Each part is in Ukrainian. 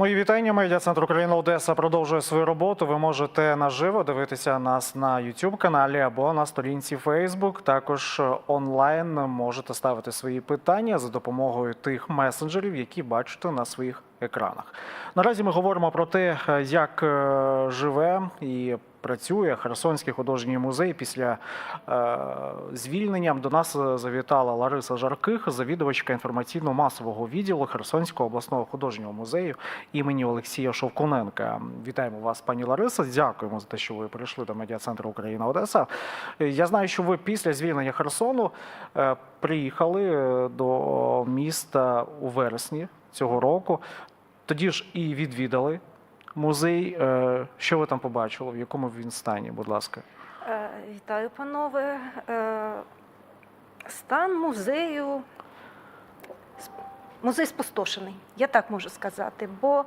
Мої вітання. Медіа центр Україна Одеса продовжує свою роботу. Ви можете наживо дивитися нас на youtube каналі або на сторінці Facebook. Також онлайн можете ставити свої питання за допомогою тих месенджерів, які бачите на своїх екранах. Наразі ми говоримо про те, е, як е, живе і працює Херсонський художній музей після е, звільнення. До нас завітала Лариса Жарких, завідувачка інформаційно-масового відділу Херсонського обласного художнього музею імені Олексія Шовкуненка. Вітаємо вас, пані Лариса. Дякуємо за те, що ви прийшли до медіа центру Україна Одеса. Я знаю, що ви після звільнення Херсону приїхали до міста у вересні цього року. Тоді ж і відвідали музей. Е, Що ви там побачили? В якому він стані? Будь ласка. Е, Вітаю, панове. Е, Стан музею. Музей спустошений, я так можу сказати. Бо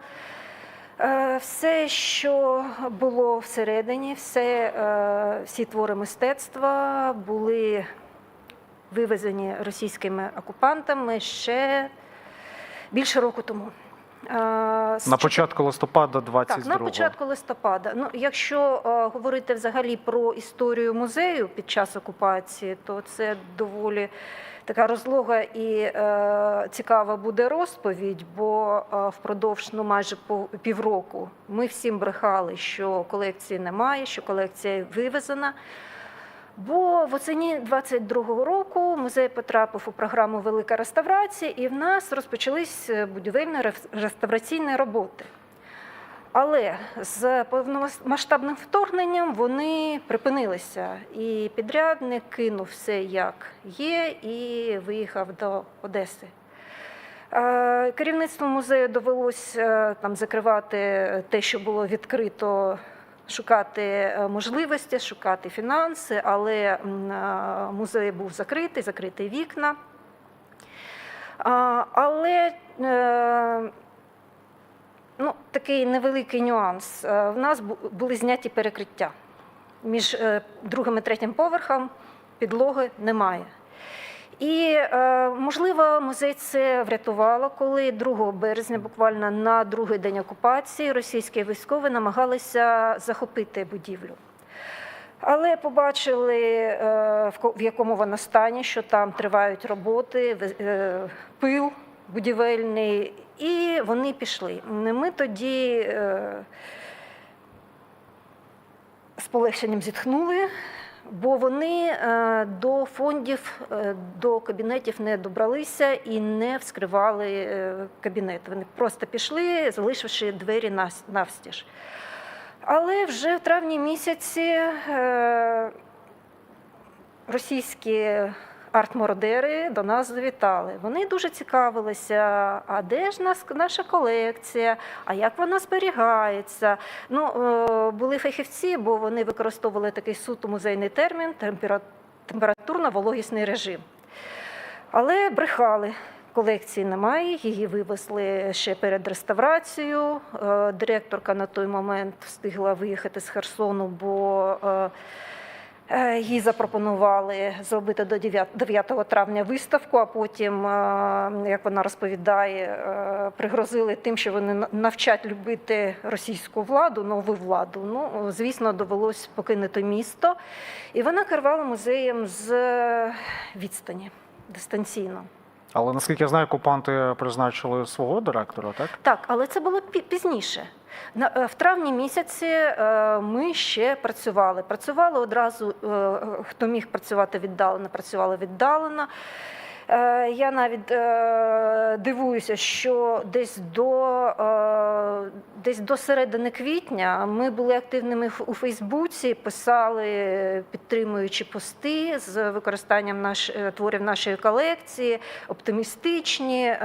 все, що було всередині, все, всі твори мистецтва були вивезені російськими окупантами ще більше року тому. На початку листопада 22 так, на початку листопада. Ну, якщо е, говорити взагалі про історію музею під час окупації, то це доволі така розлога і е, цікава буде розповідь, бо е, впродовж ну, майже півроку ми всім брехали, що колекції немає, що колекція вивезена. Бо в оціні 22-го року музей потрапив у програму Велика реставрація, і в нас розпочались будівельно-реставраційні роботи. Але з повномасштабним вторгненням вони припинилися, і підрядник кинув все як є і виїхав до Одеси. Е, Керівництву музею довелося там закривати те, що було відкрито, шукати е, можливості, шукати фінанси, але е, музей був закритий, закриті вікна. Але е, ну, такий невеликий нюанс. В нас були зняті перекриття. Між другим і третім поверхом підлоги немає. І, е, можливо, музей це врятувало, коли 2 березня, буквально на другий день окупації, російські військові намагалися захопити будівлю. Але побачили, е, в якому вона стані, що там тривають роботи, е, пил будівельний, і вони пішли. Ми тоді з полегшенням зітхнули, бо вони е, до фондів, е, до кабінетів не добралися і не вскривали е, кабінет. Вони просто пішли, залишивши двері навстіж. Але вже в травні місяці російські артмородери до нас завітали. Вони дуже цікавилися, а де ж нас, наша колекція, а як вона зберігається. Ну, е, були фахівці, бо вони використовували такий суто музейний термін температурно-вологісний режим. Але брехали. Колекції немає, її вивезли ще перед реставрацією. Е, Директорка на той момент встигла виїхати з Херсону, бо е, їй запропонували зробити до 9 9 травня виставку, а потім, е, як вона розповідає, е, пригрозили тим, що вони навчать любити російську владу, нову владу. Ну, звісно, довелось покинути місто. І вона керувала музеєм з відстані дистанційно. Але наскільки я знаю, окупанти призначили свого директора, так? Так, але це було пі- пізніше. Е, В травні місяці е, ми ще працювали. Працювали одразу, е, хто міг працювати віддалено, працювали віддалено. Е, Я навіть е, дивуюся, що десь до, е, десь до середини квітня ми були активними у Фейсбуці, писали підтримуючи пости з використанням наш, творів нашої колекції, оптимістичні.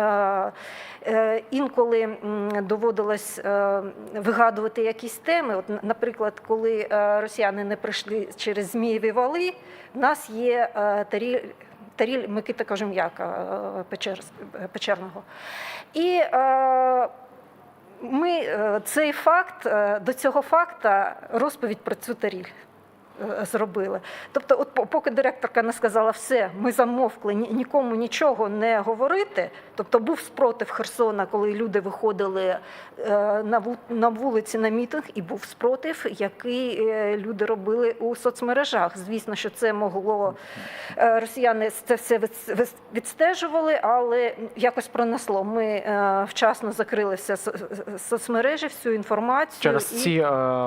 Інколи доводилось вигадувати якісь теми. От, наприклад, коли росіяни не прийшли через Змієві вали, в нас є е, таріль. Микита Кожем'яка е, Печерного. І е, ми е, цей факт, е, до цього факта розповідь про цю таріль. Е, зробили. Тобто, от поки директорка не сказала все, ми замовкли, нікому нічого не говорити. Тобто був спротив Херсона, коли люди виходили е, на вулиці на мітинг, і був спротив, який е, люди робили у соцмережах. Звісно, що це могло росіяни це все від- від- відстежували, але якось пронесло. Ми вчасно закрили все соцмережі, всю інформацію. Через ці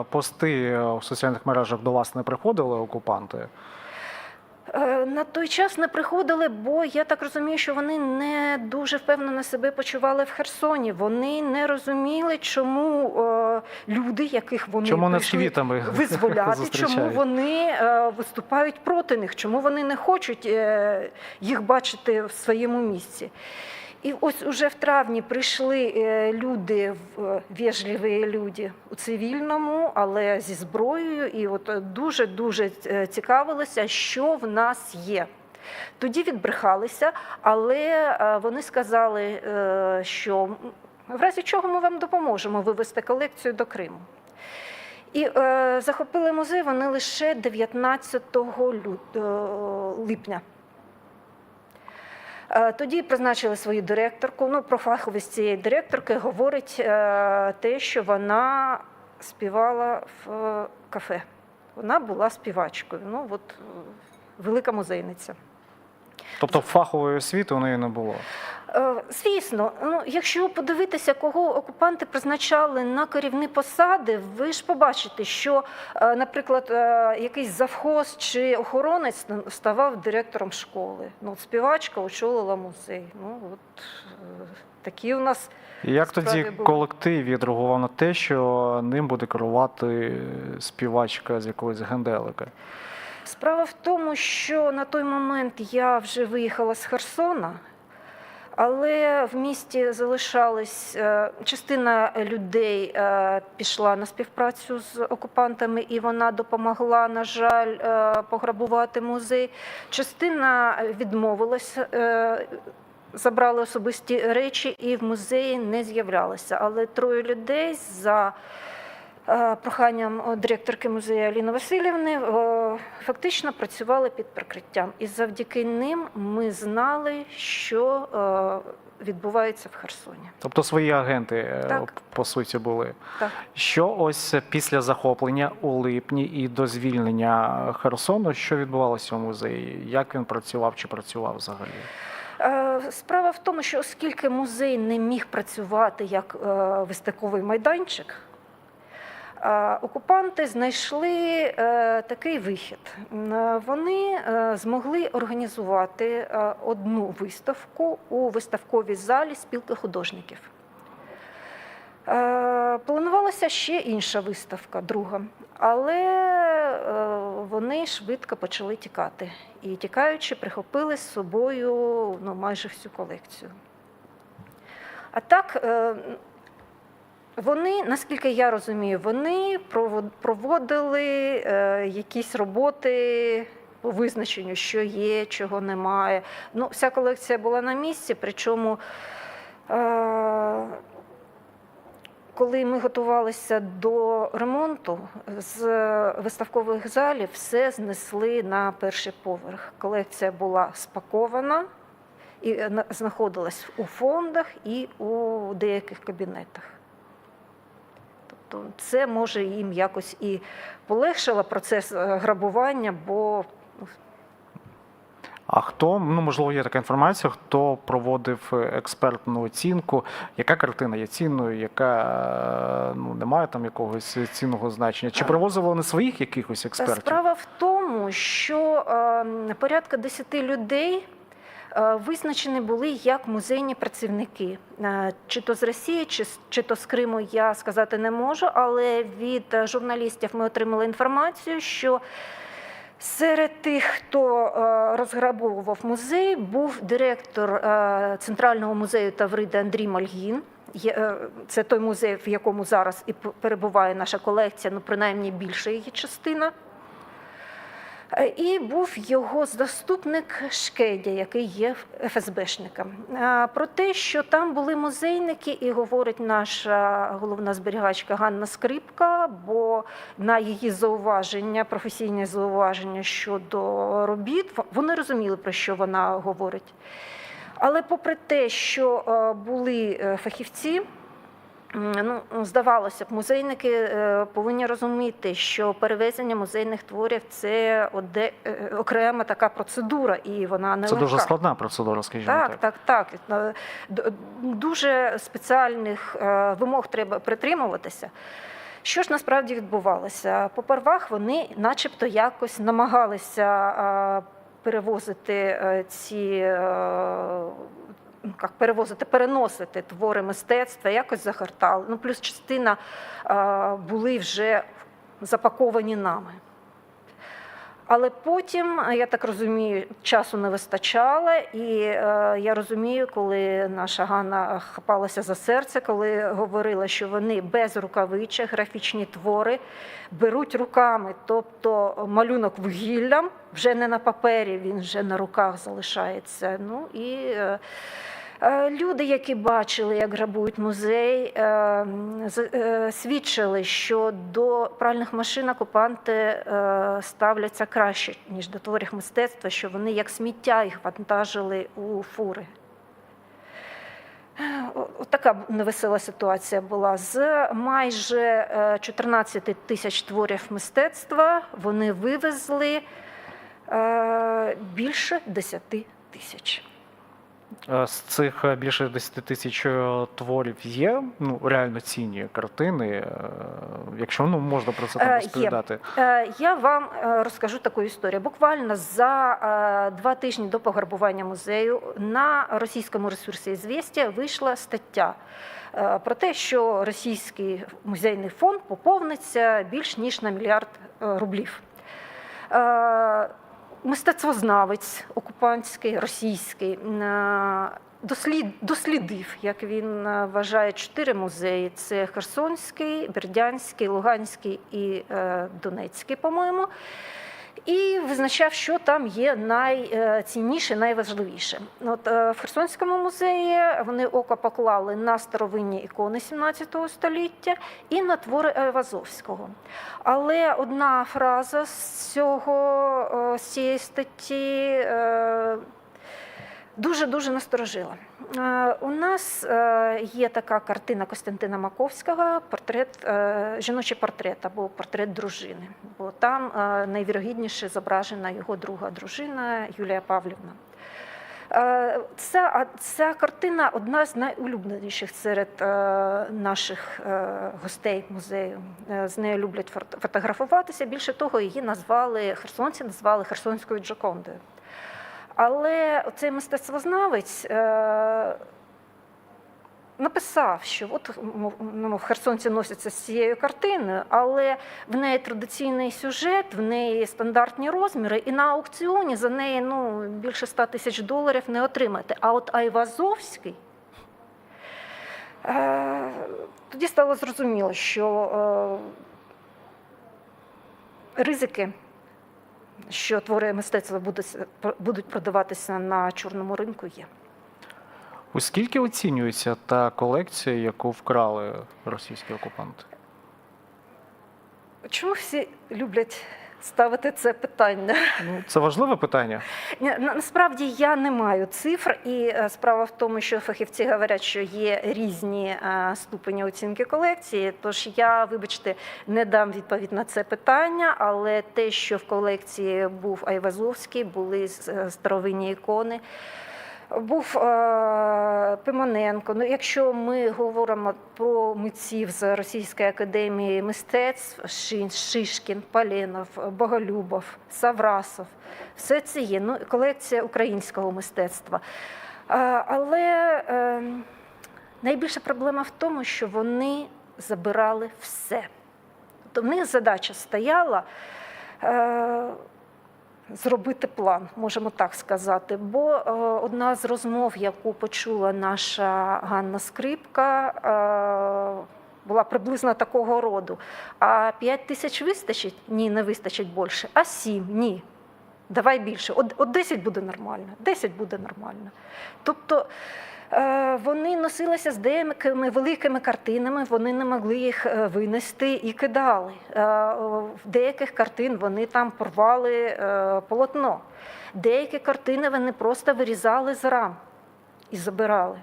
пости у соціальних мережах до вас не приходили окупанти? Е, На той час не приходили, бо я так розумію, що вони не дуже впевнено себе почували в Херсоні. Вони не розуміли, чому е, люди, яких вони Чому прийшли визволяти, чому вони е, виступають проти них, чому вони не хочуть е, їх бачити в своєму місці. І ось уже в травні прийшли е, люди, е, вежливі люди у цивільному, але зі зброєю, і от дуже дуже цікавилися, що в нас є. Тоді відбрехалися, але е, вони сказали, е, що в разі чого ми вам допоможемо вивести колекцію до Криму. І е, захопили музей вони лише 19 лют, е, липня. Е, Тоді призначили свою директорку. Ну, про фаховість цієї директорки говорить е, те, що вона співала в е, кафе. Вона була співачкою. Ну, от велика музейниця. Тобто фахової освіти у неї не було. Е, Звісно, ну якщо подивитися, кого окупанти призначали на керівні посади, ви ж побачите, що, е, наприклад, е, якийсь завхоз чи охоронець ставав директором школи. Ну, от співачка очолила музей. Ну от такі у нас як тоді було. колектив відреагував на те, що ним буде керувати співачка з якогось генделика? Справа в тому, що на той момент я вже виїхала з Херсона, але в місті залишались е, частина людей е, пішла на співпрацю з окупантами, і вона допомогла, на жаль, е, пограбувати музей. Частина відмовилася. Забрали особисті речі і в музеї не з'являлися. Але троє людей за проханням е, директорки музею Аліни Васильівни е, фактично працювали під прикриттям. І завдяки ним ми знали, що е, відбувається в Херсоні. Тобто свої агенти, е, Так. по суті, були. Так. Що ось після захоплення у липні і до звільнення Херсону, що відбувалося у музеї? Як він працював чи працював взагалі? Е, Справа в тому, що оскільки музей не міг працювати як е, виставковий майданчик, е, окупанти знайшли е, такий вихід. Вони е, змогли організувати е, одну виставку у виставковій залі спілки художників. Е, Планувалася ще інша виставка, друга, але е, вони швидко почали тікати. І тікаючи, прихопили з собою ну, майже всю колекцію. А так, е, вони, наскільки я розумію, вони провод- проводили е, якісь роботи по визначенню, що є, чого немає. Ну, вся колекція була на місці, причому. Е, коли ми готувалися до ремонту, з виставкових залів все знесли на перший поверх. Колекція була спакована і е, знаходилась у фондах і у деяких кабінетах. Тобто це може їм якось і полегшило процес е, грабування, бо А хто, ну можливо, є така інформація, хто проводив е, експертну оцінку? Яка картина є цінною, яка е, ну немає там якогось цінного значення? Чи А. привозили вони своїх якихось експертів? Справа в тому, що е, порядка 10 людей е, визначені були як музейні працівники. Е, Чи то з Росії, чи, чи то з Криму я сказати не можу, але від е, журналістів ми отримали інформацію, що Серед тих, хто е, розграбовував музей, був директор е, Центрального музею Тавриди Андрій Мальгін. Е, Це той музей, в якому зараз і перебуває наша колекція, ну принаймні більша її частина. Е, І був його заступник Шкедя, який є ФСБшником. Е, Про те, що там були музейники, і говорить наша головна зберігачка Ганна Скрипка, бо на її зауваження, професійні зауваження щодо робіт, вони розуміли, про що вона говорить. Але попри те, що е, були фахівці, ну, здавалося б, музейники е, повинні розуміти, що перевезення музейних творів це оде- е, окрема така процедура, і вона не Це дуже складна процедура, скажімо Так, так. так, так. Е, Дуже спеціальних вимог треба притримуватися. Що ж насправді відбувалося? Попервах вони, начебто, якось намагалися перевозити ці. Ну, Як перевозити, переносити твори мистецтва, якось загортали. Ну, плюс частина були вже запаковані нами. Але потім, е, я так розумію, часу не вистачало, і е, я розумію, коли наша Ганна хапалася за серце, коли говорила, що вони без рукавичок графічні твори беруть руками, тобто малюнок вугіллям, вже не на папері, він вже на руках залишається. Ну і е, Люди, які бачили, як грабують музей, е, е, свідчили, що до пральних машин окупанти е, ставляться краще, ніж до творів мистецтва, що вони як сміття їх вантажили у фури. Е, о- от Така невесела ситуація була. З майже е, 14 тисяч творів мистецтва вони вивезли е, більше 10 тисяч. Е, З цих е, більше 10 тисяч е, творів є ну, реально цінні картини. Якщо ну, можна про це там розповідати. Е, Я вам розкажу таку історію. Буквально за два тижні до пограбування музею на російському ресурсі «Ізвєстія» вийшла стаття про те, що російський музейний фонд поповниться більш ніж на мільярд рублів. Е, Мистецтвознавець окупантський, російський е, дослід, дослідив, як він е, вважає, чотири музеї: це Херсонський, Бердянський, Луганський і е, Донецький, по-моєму. І визначав, що там є найцінніше, найважливіше. От е, в Херсонському музеї вони око поклали на старовинні ікони 17 століття і на твори Айвазовського. Але одна фраза з цього е, з цієї статті е, дуже-дуже насторожила. Е, У нас е, є така картина Костянтина Маковського, портрет, жіночий портрет або портрет дружини. Бо там найвірогідніше зображена його друга дружина Юлія Павлівна. Е, Ця, ця картина одна з найулюбленіших серед е, наших е, гостей музею. З нею люблять фото- фотографуватися. Більше того, її назвали херсонці, назвали Херсонською Джокондою. Але цей мистецтвознавець написав, що от ну, херсонці носяться з цією картиною, але в неї традиційний сюжет, в неї стандартні розміри, і на аукціоні за неї ну, більше 100 тисяч доларів не отримати. А от Айвазовський. Е, тоді стало зрозуміло, що е, ризики що твори мистецтва будуть продаватися на чорному ринку, є. У скільки оцінюється та колекція, яку вкрали російські окупанти? Чому всі люблять ставити це питання? Ну, це важливе питання. Насправді я не маю цифр, і е, справа в тому, що фахівці говорять, що є різні е, ступені оцінки колекції. Тож я, вибачте, не дам відповідь на це питання, але те, що в колекції був Айвазовський, були е, старовинні ікони. Був е, Пимоненко. Ну, якщо ми говоримо про митців з Російської академії мистецтв, Шишкін, Паленов, Боголюбов, Саврасов, все це є. Ну, колекція українського мистецтва. Е, але е, найбільша проблема в тому, що вони забирали все. Тобто в них задача стояла. Е, зробити план, можемо так сказати. Бо е, одна з розмов, яку почула наша Ганна Скрипка, е, була приблизно такого роду. А 5 тисяч вистачить? Ні, не вистачить більше. А 7? Ні. Давай більше. От, от 10 буде нормально, 10 буде нормально. Тобто вони носилися з деякими великими картинами, вони не могли їх е, винести і кидали. Е, В деяких картин вони там порвали е, полотно. Деякі картини вони просто вирізали з рам і забирали.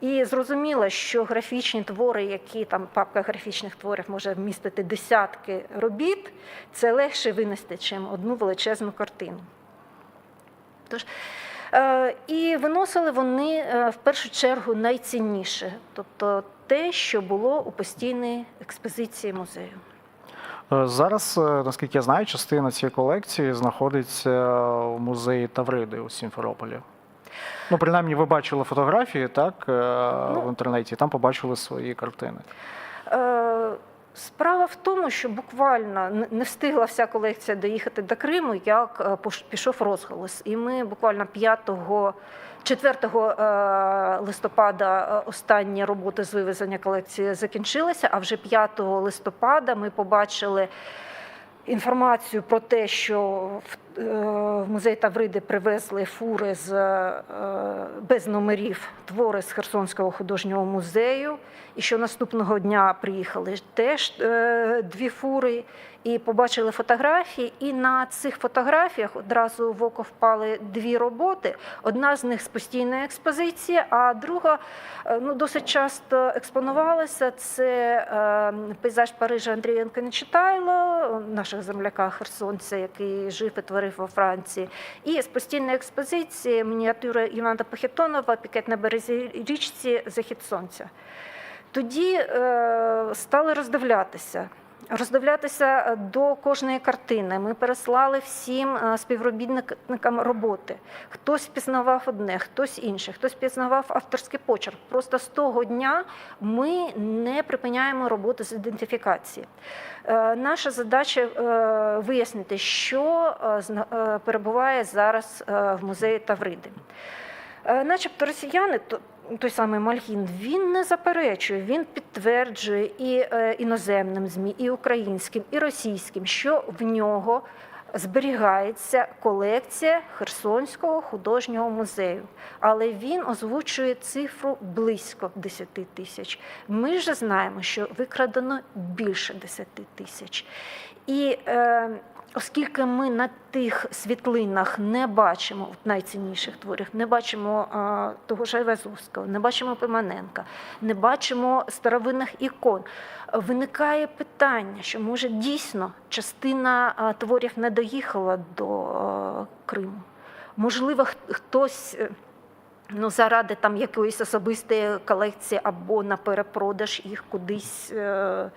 І зрозуміло, що графічні твори, які там папка графічних творів може вмістити десятки робіт, це легше винести, чим одну величезну картину. Тож, е, і виносили вони е, в першу чергу найцінніше, тобто те, що було у постійній експозиції музею. Е, Зараз, е, наскільки я знаю, частина цієї колекції знаходиться в музеї Тавриди у Сімферополі. Ну, принаймні, ви бачили фотографії, так, е, в інтернеті, там побачили свої картини. Е, Справа в тому, що буквально не встигла вся колекція доїхати до Криму, як е, пішов розголос. І ми буквально 5 4 е, листопада е, останні роботи з вивезення колекції закінчилися, а вже 5 листопада ми побачили інформацію про те, що в, в музей Тавриди привезли фури з, е, без номерів твори з Херсонського художнього музею, і що наступного дня приїхали теж е, дві фури, і побачили фотографії. І на цих фотографіях одразу в око впали дві роботи. Одна з них з постійної експозиції, а друга е, ну, досить часто експонувалася. Це е, пейзаж Парижа Андрієнка Нечитайло, нашого земляка Херсонця, який жив і творив во Франції. І з постійної експозиції мініатюра Івана Похитонова Пікет на березі річці Захід сонця. Тоді е, стали роздивлятися. Роздивлятися до кожної картини. Ми переслали всім е, співробітникам роботи. Хтось пізнавав одне, хтось інше, хтось пізнавав авторський почерк. Просто з того дня ми не припиняємо роботу з ідентифікації. Е, Наша задача е, вияснити, що е, е, перебуває зараз е, в музеї Тавриди. Е, Начебто росіяни, той самий Мальгін, він не заперечує, він підтверджує і е, іноземним ЗМІ, і українським, і російським, що в нього зберігається колекція Херсонського художнього музею. Але він озвучує цифру близько 10 тисяч. Ми ж знаємо, що викрадено більше 10 тисяч. І е, оскільки ми на тих світлинах не бачимо найцінніших творів, не бачимо а, того ж Айвазовського, не бачимо Пиманенка, не бачимо старовинних ікон, виникає питання, що може дійсно частина а, творів не доїхала до а, Криму. Можливо, хтось. е, Ну, заради там якоїсь особистої колекції або на перепродаж їх кудись е,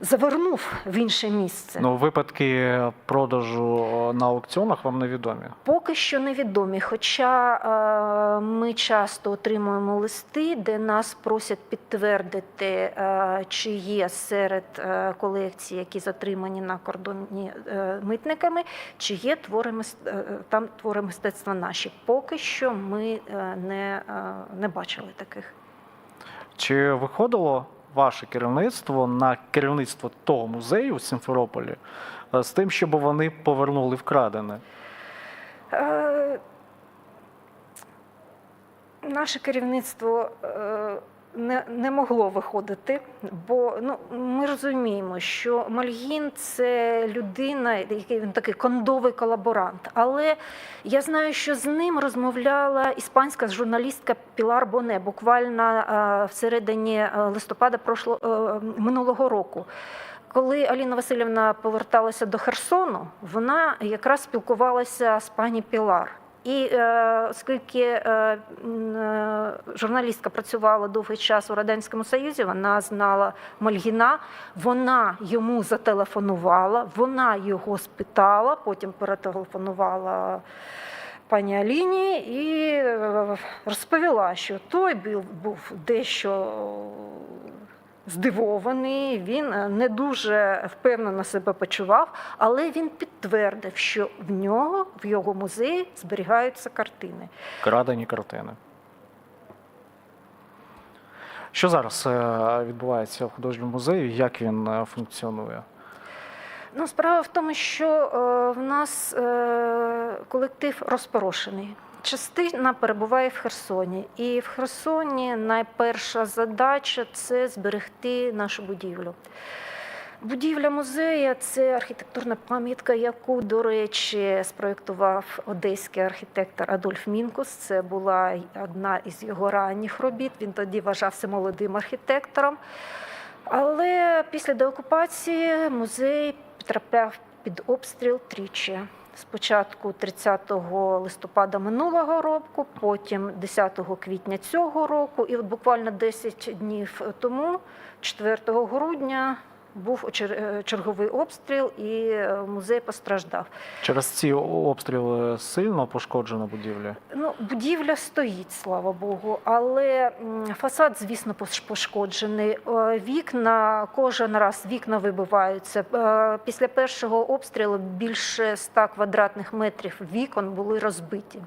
завернув в інше місце. Ну, випадки продажу на аукціонах вам невідомі. Поки що невідомі, хоча е, ми часто отримуємо листи, де нас просять підтвердити, е, чи є серед е, колекцій, які затримані на кордоні е, митниками, чи є твори мис- е, там твори мистецтва наші. Поки що ми е, не, е, не бачили таких. Чи виходило ваше керівництво на керівництво того музею у Сімферополі е, з тим, щоб вони повернули вкрадене? Е, Наше керівництво е, не, не могло виходити, бо ну, ми розуміємо, що Мальгін це людина, який він такий кондовий колаборант. Але я знаю, що з ним розмовляла іспанська журналістка Пілар Боне буквально всередині е, листопада прошло, е, минулого року. Коли Аліна Васильівна поверталася до Херсону, вона якраз спілкувалася з пані Пілар. І е, оскільки е, е, журналістка працювала довгий час у Радянському Союзі, вона знала Мальгіна, вона йому зателефонувала, вона його спитала, потім перетелефонувала пані Аліні і е, розповіла, що той був, був дещо здивований, він е, не дуже впевнено себе почував, але він підтвердив, що в нього, в його музеї зберігаються картини. Крадені картини. Що зараз е, відбувається в художньому музеї? Як він е, функціонує? Ну, справа в тому, що в нас колектив розпорошений. Частина перебуває в Херсоні, і в Херсоні найперша задача це зберегти нашу будівлю. Будівля музею це архітектурна пам'ятка, яку, до речі, спроєктував одеський архітектор Адольф Мінкус. Це була одна із його ранніх робіт. Він тоді вважався молодим архітектором. Але після деокупації музей потрапляв під обстріл тричі. Спочатку 30 листопада минулого року, потім 10 квітня цього року, і от буквально 10 днів тому, 4 грудня, був е, черговий обстріл, і е, музей постраждав. Через ці обстріли сильно пошкоджена будівля. Ну, будівля стоїть, слава Богу, але фасад, звісно, пошкоджений. Е, Вікна кожен раз вікна вибиваються. Після першого обстрілу більше 100 квадратних метрів вікон були розбиті.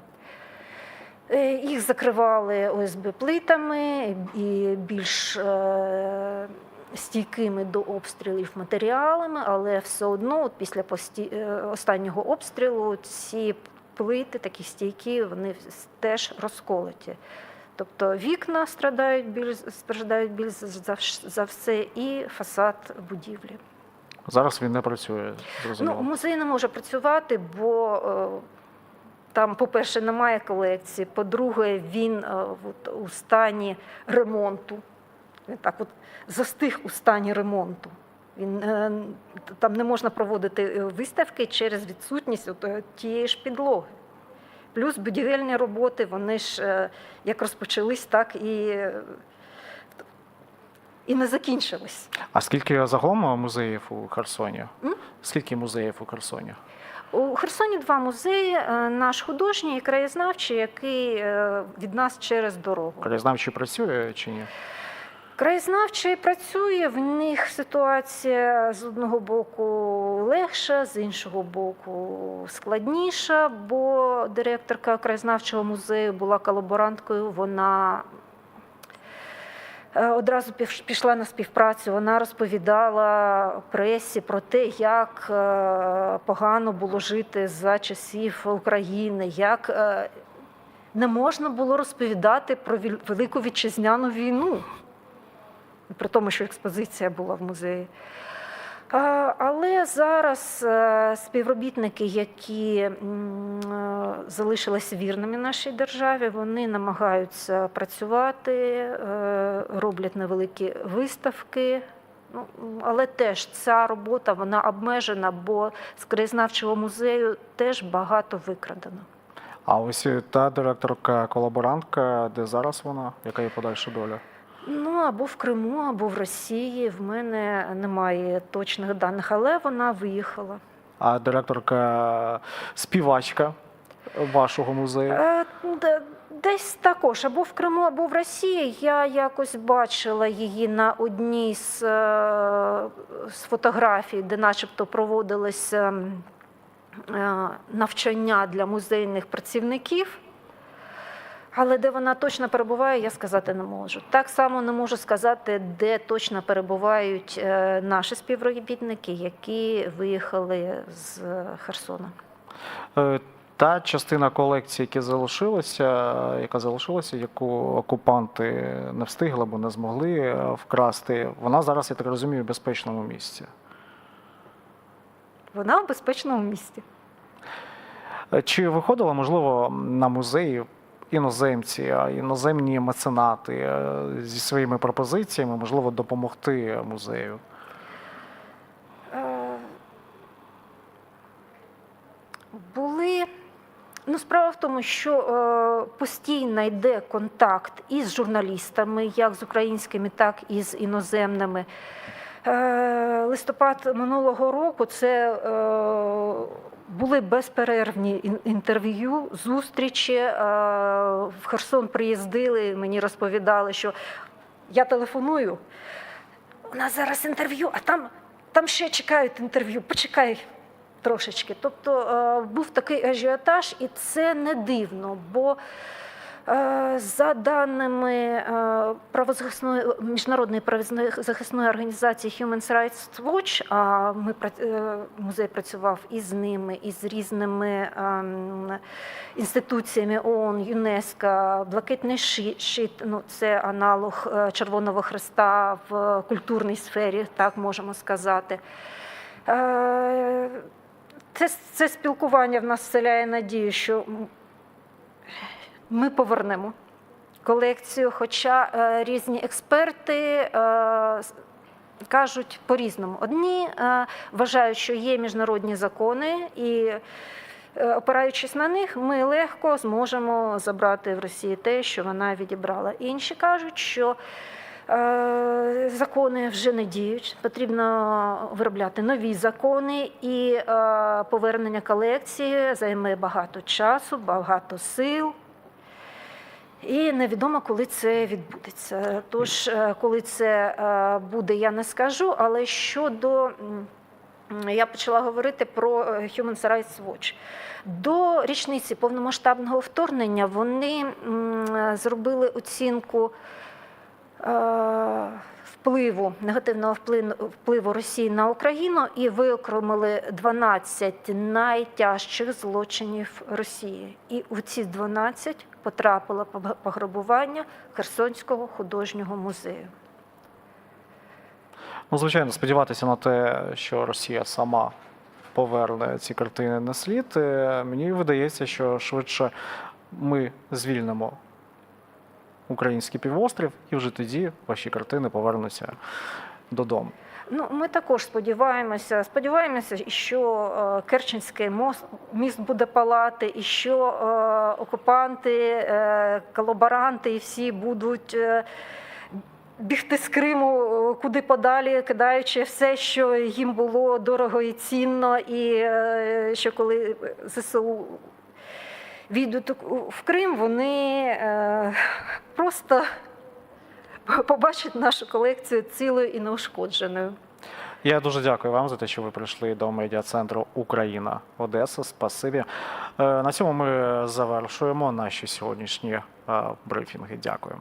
Їх закривали ОСБ плитами і більш стійкими до обстрілів матеріалами, але все одно, от після пості- е, останнього обстрілу, ці плити, такі стійкі, вони теж розколоті. Тобто вікна страдають більш страждають більш за, за все, і фасад будівлі. Зараз він не працює. Зрозуміло. Ну, музей не може працювати, бо е, там, по-перше, немає колекції. По-друге, він е, от, у стані ремонту. Він так от застиг у стані ремонту. Він, е, там не можна проводити е, виставки через відсутність от, е, тієї ж підлоги. Плюс будівельні роботи, вони ж як розпочались, так і, і не закінчились. А скільки загалом музеїв у Херсоні? М? Скільки музеїв у Херсоні? У Херсоні два музеї: наш художній і краєзнавчий, який від нас через дорогу. Краєзнавчий працює чи ні? Краєзнавчий працює, в них ситуація з одного боку легша, з іншого боку складніша, бо директорка краєзнавчого музею була колаборанткою. Вона е, одразу піш- пішла на співпрацю. Вона розповідала пресі про те, як е, погано було жити за часів України, як е, не можна було розповідати про Велику вітчизняну війну при тому, що експозиція була в музеї. Але зараз е, співробітники, які е, залишилися вірними нашій державі, вони намагаються працювати, е, роблять невеликі виставки. Ну, але теж ця робота вона обмежена, бо з краєзнавчого музею теж багато викрадено. А ось та директорка колаборантка, де зараз вона? Яка її подальша доля? Ну або в Криму, або в Росії. В мене немає точних даних, але вона виїхала. А директорка співачка вашого музею? Е, де- Десь також або в Криму, або в Росії. Я якось бачила її на одній з, е, з фотографій, де начебто проводилося м, е, навчання для музейних працівників. Але де вона точно перебуває, я сказати не можу. Так само не можу сказати, де точно перебувають е, наші співробітники, які виїхали з Херсона. Е, Та частина колекції, яка залишилася, яка залишилася, яку окупанти не встигли або не змогли е, вкрасти, вона зараз, я так розумію, в безпечному місці. Вона в безпечному місті. Е, Чи виходили, можливо, на музеї іноземці, іноземні меценати е, зі своїми пропозиціями, можливо, допомогти музею? Е, Були. Ну, справа в тому, що е, постійно йде контакт із журналістами, як з українськими, так і з іноземними. Е, листопад минулого року це е, були безперервні інтерв'ю, зустрічі. Е, в Херсон приїздили, мені розповідали, що я телефоную. У нас зараз інтерв'ю, а там, там ще чекають інтерв'ю. Почекай трошечки. Тобто е, був такий ажіотаж, і це не дивно, бо За даними е, правозахисної міжнародної правозахисної організації Human Rights Watch, а ми е, музей працював із ними, і з різними ем, інституціями ООН, ЮНЕСКО, Блакитний щит, ну це аналог е, Червоного Христа в культурній сфері, так можемо сказати. Е, Це, це спілкування в нас вселяє надію, що ми повернемо колекцію, хоча е, різні експерти е, кажуть по-різному. Одні е, вважають, що є міжнародні закони, і е, опираючись на них, ми легко зможемо забрати в Росії те, що вона відібрала. Інші кажуть, що е, закони вже не діють, потрібно виробляти нові закони, і е, повернення колекції займе багато часу, багато сил. І невідомо, коли це відбудеться. Тож, е, коли це е, буде, я не скажу. Але щодо я почала говорити про е, Human Rights Watch. До річниці повномасштабного вторгнення вони зробили оцінку впливу негативного впливу Росії на Україну і виокремили 12 найтяжчих злочинів Росії. І у ці 12 потрапило пог- пограбування Херсонського художнього музею. Ну, звичайно, сподіватися на те, що Росія сама поверне ці картини на слід. е, Мені видається, що швидше ми звільнимо український півострів, і вже тоді ваші картини повернуться додому. Ну, ми також сподіваємося. Сподіваємося, що е, Керченський мост міст буде палати, і що е, окупанти, е, колаборанти і всі будуть. Бігти з Криму куди подалі, кидаючи все, що їм було дорого і цінно, і що коли ЗСУ війдуть в Крим, вони просто побачать нашу колекцію цілою і неушкодженою. Я дуже дякую вам за те, що ви прийшли до медіа-центру Україна Одеса. Спасибі. Е, На цьому ми завершуємо наші сьогоднішні е, брифінги. Дякую.